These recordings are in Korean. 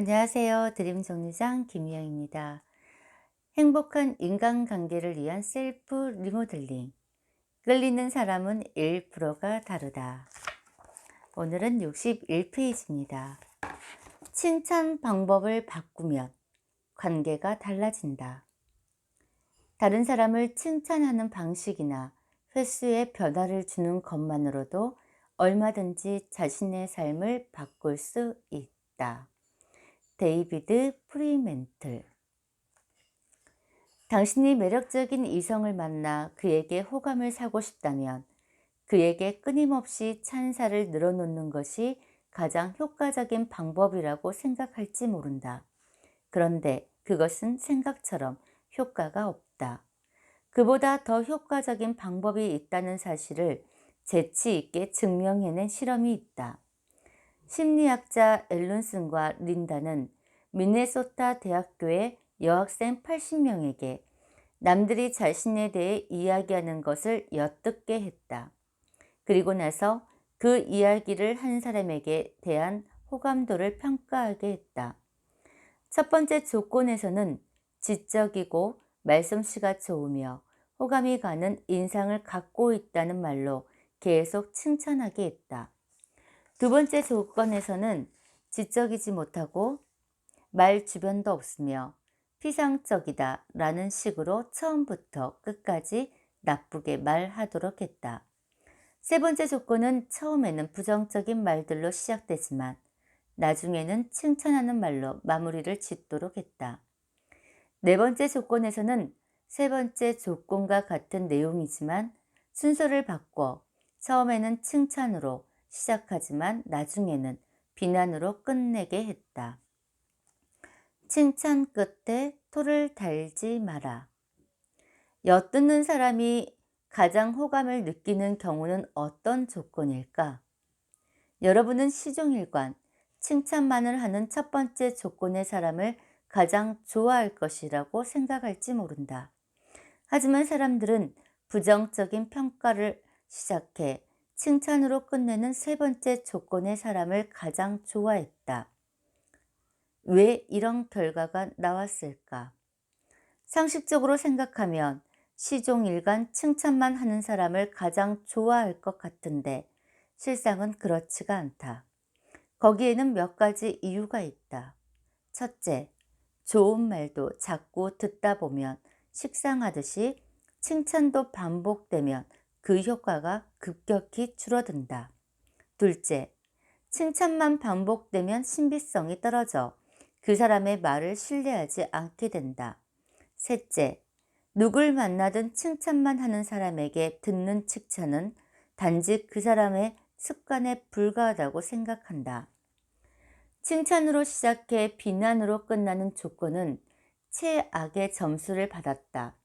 안녕하세요. 드림 정류장 김희영입니다. 행복한 인간관계를 위한 셀프 리모델링. 끌리는 사람은 1%가 다르다. 오늘은 61페이지입니다. 칭찬 방법을 바꾸면 관계가 달라진다. 다른 사람을 칭찬하는 방식이나 횟수의 변화를 주는 것만으로도 얼마든지 자신의 삶을 바꿀 수 있다. 데이비드 프리멘틀 당신이 매력적인 이성을 만나 그에게 호감을 사고 싶다면 그에게 끊임없이 찬사를 늘어놓는 것이 가장 효과적인 방법이라고 생각할지 모른다. 그런데 그것은 생각처럼 효과가 없다. 그보다 더 효과적인 방법이 있다는 사실을 재치 있게 증명해낸 실험이 있다. 심리학자 앨런슨과 린다는 미네소타 대학교의 여학생 80명에게 남들이 자신에 대해 이야기하는 것을 엿듣게 했다. 그리고 나서 그 이야기를 한 사람에게 대한 호감도를 평가하게 했다. 첫 번째 조건에서는 지적이고 말솜씨가 좋으며 호감이 가는 인상을 갖고 있다는 말로 계속 칭찬하게 했다. 두 번째 조건에서는 지적이지 못하고 말 주변도 없으며 피상적이다 라는 식으로 처음부터 끝까지 나쁘게 말하도록 했다. 세 번째 조건은 처음에는 부정적인 말들로 시작되지만 나중에는 칭찬하는 말로 마무리를 짓도록 했다. 네 번째 조건에서는 세 번째 조건과 같은 내용이지만 순서를 바꿔 처음에는 칭찬으로 시작하지만 나중에는 비난으로 끝내게 했다. 칭찬 끝에 토를 달지 마라. 엿듣는 사람이 가장 호감을 느끼는 경우는 어떤 조건일까? 여러분은 시종일관 칭찬만을 하는 첫 번째 조건의 사람을 가장 좋아할 것이라고 생각할지 모른다. 하지만 사람들은 부정적인 평가를 시작해 칭찬으로 끝내는 세 번째 조건의 사람을 가장 좋아했다. 왜 이런 결과가 나왔을까? 상식적으로 생각하면 시종일관 칭찬만 하는 사람을 가장 좋아할 것 같은데 실상은 그렇지가 않다. 거기에는 몇 가지 이유가 있다. 첫째, 좋은 말도 자꾸 듣다 보면 식상하듯이 칭찬도 반복되면 그 효과가 급격히 줄어든다. 둘째, 칭찬만 반복되면 신비성이 떨어져 그 사람의 말을 신뢰하지 않게 된다. 셋째, 누굴 만나든 칭찬만 하는 사람에게 듣는 칭찬은 단지 그 사람의 습관에 불과하다고 생각한다. 칭찬으로 시작해 비난으로 끝나는 조건은 최악의 점수를 받았다.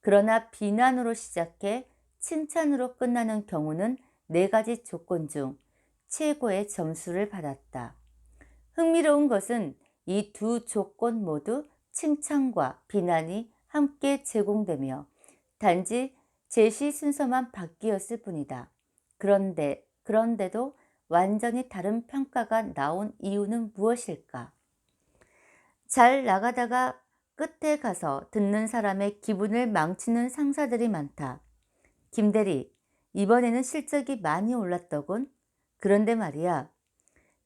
그러나 비난으로 시작해 칭찬으로 끝나는 경우는 네 가지 조건 중 최고의 점수를 받았다. 흥미로운 것은 이 두 조건 모두 칭찬과 비난이 함께 제공되며 단지 제시 순서만 바뀌었을 뿐이다. 그런데, 그런데도 완전히 다른 평가가 나온 이유는 무엇일까? 잘 나가다가 끝에 가서 듣는 사람의 기분을 망치는 상사들이 많다. 김대리, 이번에는 실적이 많이 올랐더군. 그런데 말이야.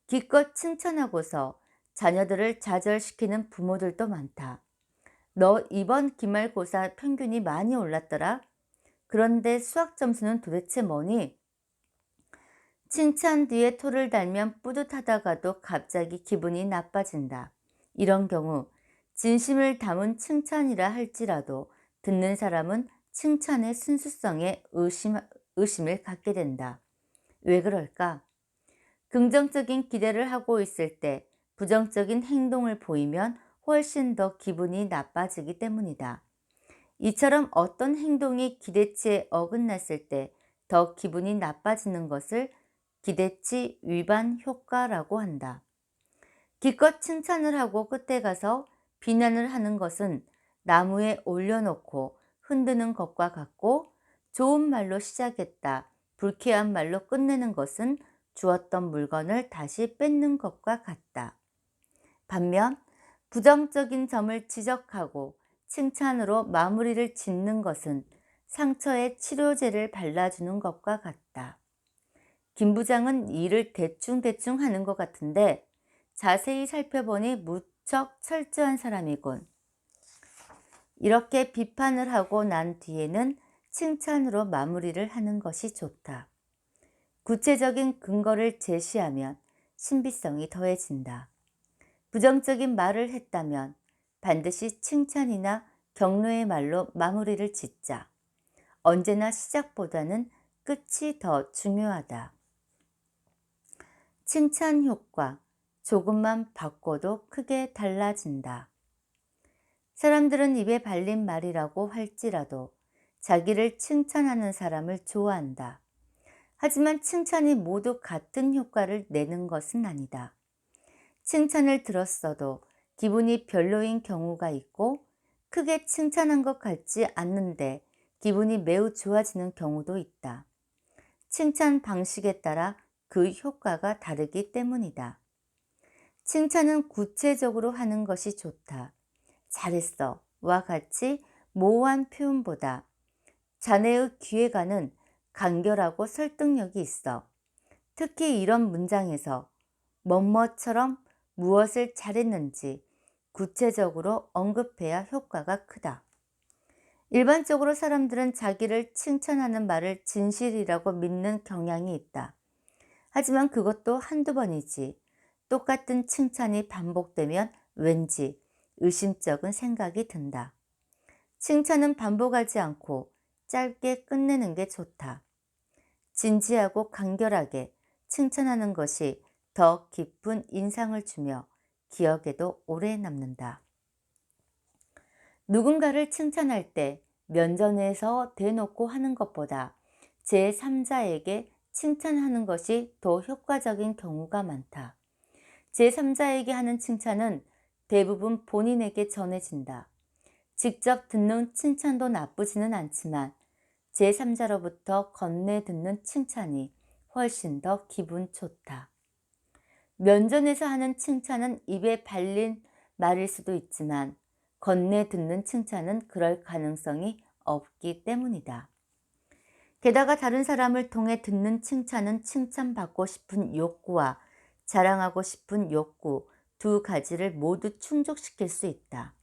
기껏 칭찬하고서 자녀들을 좌절시키는 부모들도 많다. 너 이번 기말고사 평균이 많이 올랐더라? 그런데 수학 점수는 도대체 뭐니? 칭찬 뒤에 토를 달면 뿌듯하다가도 갑자기 기분이 나빠진다. 이런 경우 진심을 담은 칭찬이라 할지라도 듣는 사람은 칭찬의 순수성에 의심, 의심을 갖게 된다. 왜 그럴까? 긍정적인 기대를 하고 있을 때 부정적인 행동을 보이면 훨씬 더 기분이 나빠지기 때문이다. 이처럼 어떤 행동이 기대치에 어긋났을 때 더 기분이 나빠지는 것을 기대치 위반 효과라고 한다. 기껏 칭찬을 하고 끝에 가서 비난을 하는 것은 나무에 올려놓고 흔드는 것과 같고 좋은 말로 시작했다. 불쾌한 말로 끝내는 것은 주었던 물건을 다시 뺏는 것과 같다. 반면 부정적인 점을 지적하고 칭찬으로 마무리를 짓는 것은 상처에 치료제를 발라주는 것과 같다. 김 부장은 일을 대충대충 하는 것 같은데 자세히 살펴보니 무척 철저한 사람이군. 이렇게 비판을 하고 난 뒤에는 칭찬으로 마무리를 하는 것이 좋다. 구체적인 근거를 제시하면 신비성이 더해진다. 부정적인 말을 했다면 반드시 칭찬이나 격려의 말로 마무리를 짓자. 언제나 시작보다는 끝이 더 중요하다. 칭찬 효과. 조금만 바꿔도 크게 달라진다. 사람들은 입에 발린 말이라고 할지라도 자기를 칭찬하는 사람을 좋아한다. 하지만 칭찬이 모두 같은 효과를 내는 것은 아니다. 칭찬을 들었어도 기분이 별로인 경우가 있고 크게 칭찬한 것 같지 않는데 기분이 매우 좋아지는 경우도 있다. 칭찬 방식에 따라 그 효과가 다르기 때문이다. 칭찬은 구체적으로 하는 것이 좋다. 잘했어. 와 같이 모호한 표현보다 자네의 기회가는 간결하고 설득력이 있어. 특히 이런 문장에서 뭐뭐처럼 무엇을 잘했는지 구체적으로 언급해야 효과가 크다. 일반적으로 사람들은 자기를 칭찬하는 말을 진실이라고 믿는 경향이 있다. 하지만 그것도 한두 번이지. 똑같은 칭찬이 반복되면 왠지 의심쩍은 생각이 든다. 칭찬은 반복하지 않고 짧게 끝내는 게 좋다. 진지하고 간결하게 칭찬하는 것이 더 깊은 인상을 주며 기억에도 오래 남는다. 누군가를 칭찬할 때 면전에서 대놓고 하는 것보다 제3자에게 칭찬하는 것이 더 효과적인 경우가 많다. 제3자에게 하는 칭찬은 대부분 본인에게 전해진다. 직접 듣는 칭찬도 나쁘지는 않지만 제3자로부터 건네 듣는 칭찬이 훨씬 더 기분 좋다. 면전에서 하는 칭찬은 입에 발린 말일 수도 있지만 건네 듣는 칭찬은 그럴 가능성이 없기 때문이다. 게다가 다른 사람을 통해 듣는 칭찬은 칭찬받고 싶은 욕구와 자랑하고 싶은 욕구 두 가지를 모두 충족시킬 수 있다.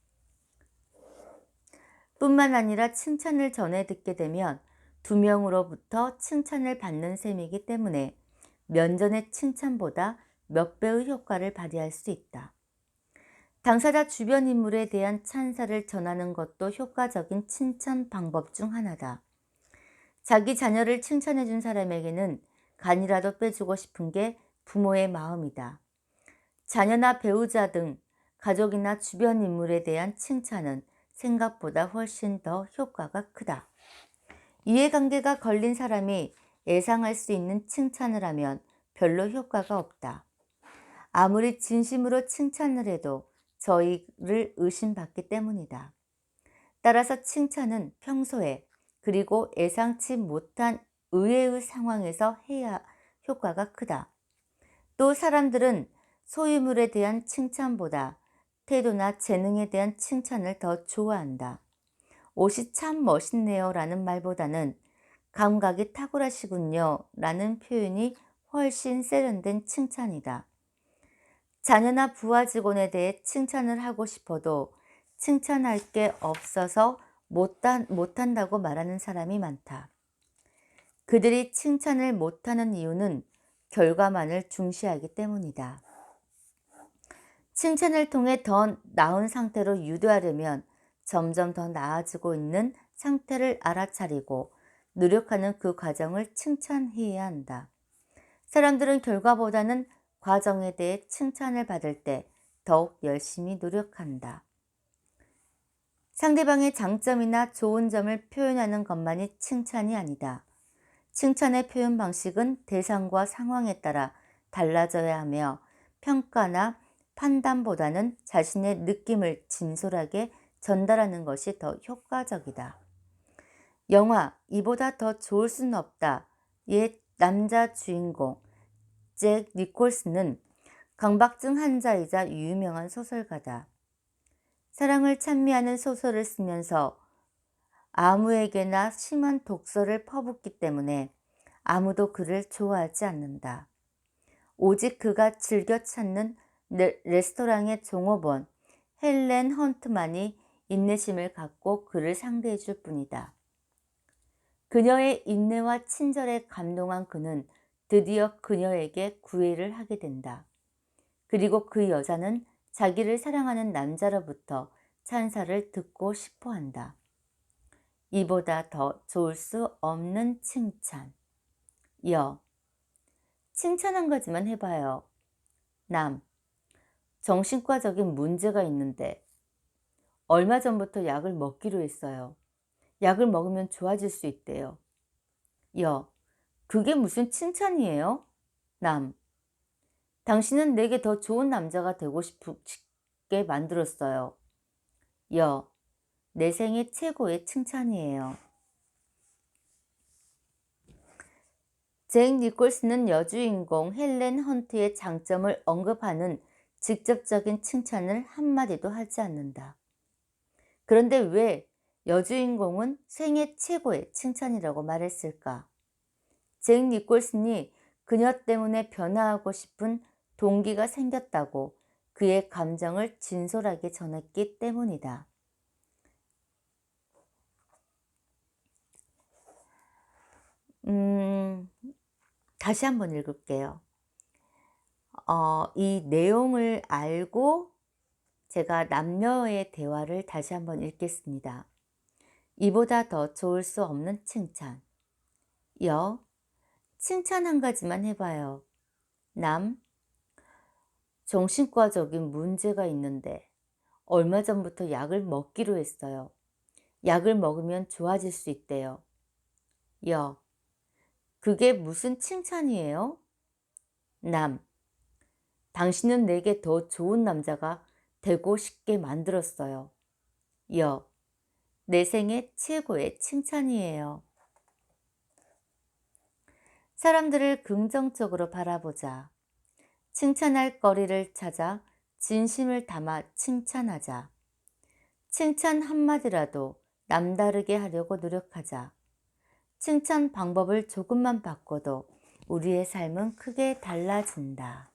뿐만 아니라 칭찬을 전해 듣게 되면 두 명으로부터 칭찬을 받는 셈이기 때문에 면전의 칭찬보다 몇 배의 효과를 발휘할 수 있다. 당사자 주변 인물에 대한 찬사를 전하는 것도 효과적인 칭찬 방법 중 하나다. 자기 자녀를 칭찬해 준 사람에게는 간이라도 빼주고 싶은 게 부모의 마음이다. 자녀나 배우자 등 가족이나 주변 인물에 대한 칭찬은 생각보다 훨씬 더 효과가 크다. 이해관계가 걸린 사람이 예상할 수 있는 칭찬을 하면 별로 효과가 없다. 아무리 진심으로 칭찬을 해도 저희를 의심받기 때문이다. 따라서 칭찬은 평소에 그리고 예상치 못한 의외의 상황에서 해야 효과가 크다. 또 사람들은 소유물에 대한 칭찬보다 태도나 재능에 대한 칭찬을 더 좋아한다. 옷이 참 멋있네요 라는 말보다는 감각이 탁월하시군요 라는 표현이 훨씬 세련된 칭찬이다. 자녀나 부하 직원에 대해 칭찬을 하고 싶어도 칭찬할 게 없어서 못한, 못한다고 말하는 사람이 많다. 그들이 칭찬을 못하는 이유는 결과만을 중시하기 때문이다. 칭찬을 통해 더 나은 상태로 유도하려면 점점 더 나아지고 있는 상태를 알아차리고 노력하는 그 과정을 칭찬해야 한다. 사람들은 결과보다는 과정에 대해 칭찬을 받을 때 더욱 열심히 노력한다. 상대방의 장점이나 좋은 점을 표현하는 것만이 칭찬이 아니다. 칭찬의 표현 방식은 대상과 상황에 따라 달라져야 하며 평가나 판단보다는 자신의 느낌을 진솔하게 전달하는 것이 더 효과적이다. 영화 이보다 더 좋을 수는 없다. 옛 남자 주인공 잭 니콜스는 강박증 환자이자 유명한 소설가다. 사랑을 찬미하는 소설을 쓰면서 아무에게나 심한 독서를 퍼붓기 때문에 아무도 그를 좋아하지 않는다. 오직 그가 즐겨 찾는 레, 레스토랑의 종업원 헬렌 헌트만이 인내심을 갖고 그를 상대해 줄 뿐이다. 그녀의 인내와 친절에 감동한 그는 드디어 그녀에게 구애를 하게 된다. 그리고 그 여자는 자기를 사랑하는 남자로부터 찬사를 듣고 싶어 한다. 이보다 더 좋을 수 없는 칭찬. 여. 칭찬 한 가지만 해봐요. 남. 정신과적인 문제가 있는데 얼마 전부터 약을 먹기로 했어요. 약을 먹으면 좋아질 수 있대요. 여. 그게 무슨 칭찬이에요? 남. 당신은 내게 더 좋은 남자가 되고 싶게 만들었어요. 여. 내 생애 최고의 칭찬이에요. 잭 니콜스는 여주인공 헬렌 헌트의 장점을 언급하는 직접적인 칭찬을 한마디도 하지 않는다. 그런데 왜 여주인공은 생애 최고의 칭찬이라고 말했을까? 잭 니콜슨이 그녀 때문에 변화하고 싶은 동기가 생겼다고 그의 감정을 진솔하게 전했기 때문이다. 음, 다시 한번 읽을게요. 어, 이 내용을 알고 제가 남녀의 대화를 다시 한번 읽겠습니다. 이보다 더 좋을 수 없는 칭찬. 여, 칭찬 한 가지만 해봐요. 남, 정신과적인 문제가 있는데 얼마 전부터 약을 먹기로 했어요. 약을 먹으면 좋아질 수 있대요. 여, 그게 무슨 칭찬이에요? 남, 당신은 내게 더 좋은 남자가 되고 싶게 만들었어요. 여, 내 생애 최고의 칭찬이에요. 사람들을 긍정적으로 바라보자. 칭찬할 거리를 찾아 진심을 담아 칭찬하자. 칭찬 한마디라도 남다르게 하려고 노력하자. 칭찬 방법을 조금만 바꿔도 우리의 삶은 크게 달라진다.